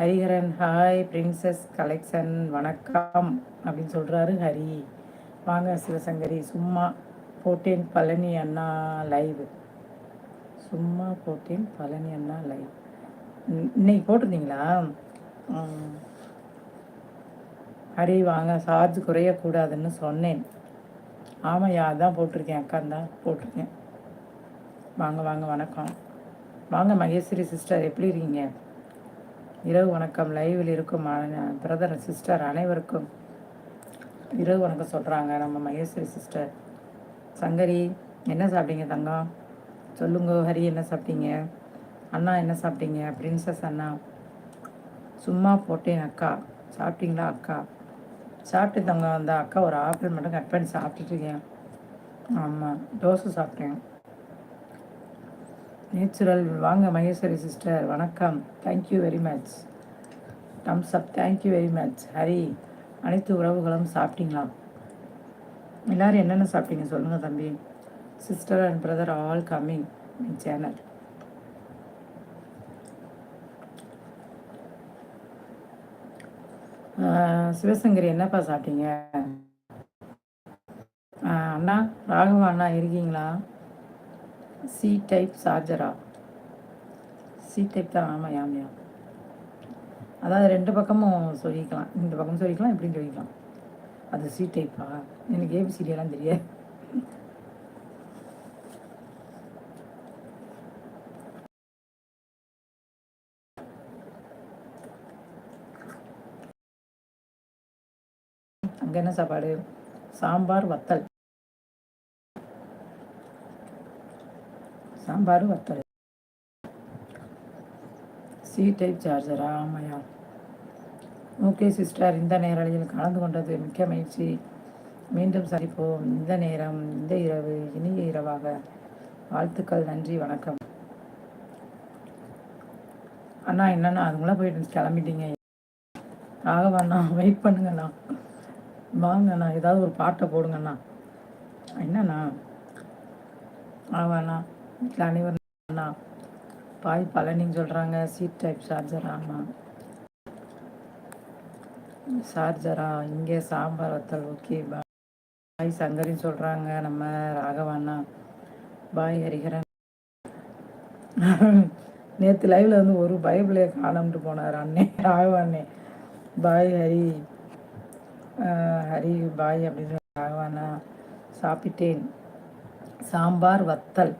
Hariharan hi princess collection வணக்கம் அப்படின்னு சொல்கிறாரு ஹரி. வாங்க சிவசங்கரி சும்மா போட்டேன் பழனி அண்ணா லைவ் சும்மா போட்டேன் பழனி அண்ணா லைவ் இன்னைக்கு போட்டிருந்தீங்களா? ஹரி வாங்க சார்ஜ் குறையக்கூடாதுன்னு சொன்னேன். ஆமாம் ஆமாய்யா தான் போட்டிருக்கேன் அக்கா தான் போட்டிருக்கேன். வாங்க வாங்க வணக்கம். வாங்க மகேஸ்வரி சிஸ்டர் எப்படி இருக்கீங்க? இரவு வணக்கம் லைவில் இருக்கும் பிரதர் சிஸ்டர் அனைவருக்கும் இரவு வணக்கம் சொல்கிறாங்க நம்ம மகேஸ்வரி சிஸ்டர் சங்கரி என்ன சாப்பிட்டீங்க தங்கம்? சொல்லுங்க ஹரி என்ன சாப்பிட்டீங்க? அண்ணா என்ன சாப்பிட்டீங்க? பிரின்சஸ் அண்ணா. சும்மா போட்டேன் அக்கா. சாப்பிட்டீங்களா அக்கா? சாப்பிட்டு தங்க அந்த அக்கா ஒரு ஆப்பிள் மட்டும் கட் பண்ணி சாப்பிட்டுட்டு இருக்கேன். ஆமாம் தோசை சாப்பிட்டேன். நேச்சுரல். வாங்க மகேஸ்வரி சிஸ்டர் வணக்கம். Thank you very much thumbs up thank you very much Hari அனைத்து உறவுகளும் சாப்பிட்டீங்களா? எல்லோரும் என்னென்ன சாப்பிட்டீங்க சொல்லுங்கள் தம்பி. Sister and brother all coming my channel Sivasankari என்னப்பா சாப்பிட்டீங்க? அண்ணா ராகவா அண்ணா இருக்கீங்களா? சி டைப் சார்ஜரா சி டைப் தான் ஆமாம் யாமையா அதாவது ரெண்டு பக்கமும் சொல்லிக்கலாம். இந்த பக்கம் சொல்லிக்கலாம் இப்படின்னு சொல்லிக்கலாம். அது சி டைப்பா எனக்கு ஏபிசிடியெல்லாம் தெரியாது. அங்கே என்ன சாப்பாடு? சாம்பார் வத்தல். சாம்பார் வத்தல் சி டைப் சார்ஜரா ஆமையா ஓகே சிஸ்டர் இந்த நேரலையில் கலந்து கொண்டது மிக்க மகிழ்ச்சி. மீண்டும் சந்திப்போம். இந்த நேரம் இந்த இரவு இனிய இரவாக. வாழ்த்துக்கள் நன்றி வணக்கம். அண்ணா என்னண்ணா? அதுங்களா போயிட்டு கிளம்பிட்டீங்க. ராகவண்ணா வெயிட் பண்ணுங்கண்ணா. வாங்கண்ணா ஏதாவது ஒரு பாட்டை போடுங்கண்ணா. என்னண்ணா? ஆவாண்ணா வீட்டில் அனைவரும் அண்ணா. பாய் பழனின்னு சொல்கிறாங்க சீட் டைப் சார்ஜரா அண்ணா. சார்ஜரா இங்கே சாம்பார் வத்தல் ஓகே பாய் சங்கரின்னு சொல்கிறாங்க நம்ம ராகவாண்ணா பாய் ஹரிஹரன். நேற்று லைவில் வந்து ஒரு பைபிளே காணம்ட்டு போனார் அண்ணே ராகவாண்ணே பாய் ஹரி. ஹரி பாய் அப்படின்னு ராகவாண்ணா சாப்பிட்டேன். சாம்பார் வத்தல்.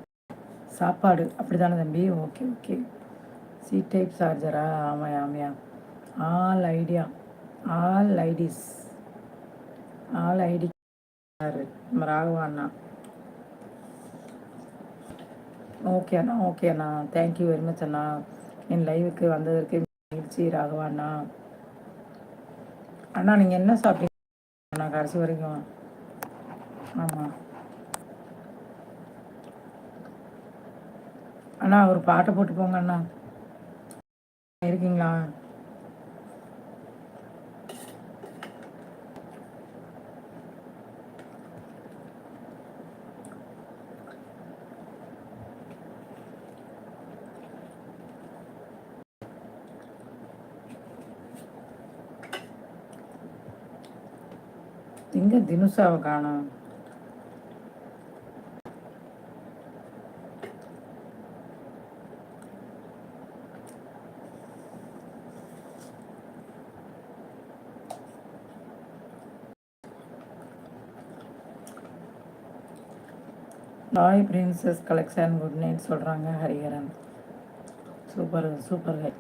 சாப்பாடு. அப்படி தானே தம்பி? Okay okay. சி டைப் சார்ஜரா ஆமாம் ஆமையா. All idea all IDs all ID நம்ம ராகவா அண்ணா. ஓகே அண்ணா ஓகே அண்ணா. தேங்க்யூ வெரி மச் அண்ணா. என் லைவுக்கு வந்ததற்கு மகிழ்ச்சி ராகவா அண்ணா. அண்ணா நீங்கள் என்ன சாப்பிட்டீங்க? அண்ணா கடைசி வரைக்கும். ஆமாம் அண்ணா ஒரு பாட்டை போட்டு போங்க அண்ணா. இருக்கீங்களா? எங்க தினுசாவை காணும்? லாய் பிரின்சஸ் கலெக்ஷன் குட் நைட் சொல்கிறாங்க Hariharan. Super super hi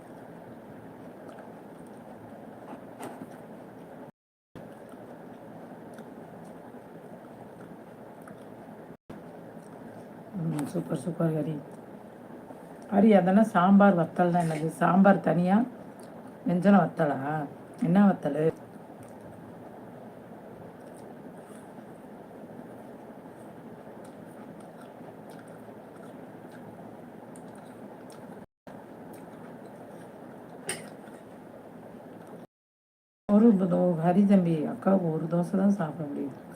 super super Hari. Hari அதெல்லாம் சாம்பார் வத்தல் தான் என்னது? சாம்பார் தனியாக வெஞ்சன வத்தலா? என்ன வத்தல்? ஒரு ஹரி தம்பி அக்காவுக்கு ஒரு தோசை தான் சாப்பிட முடியுது.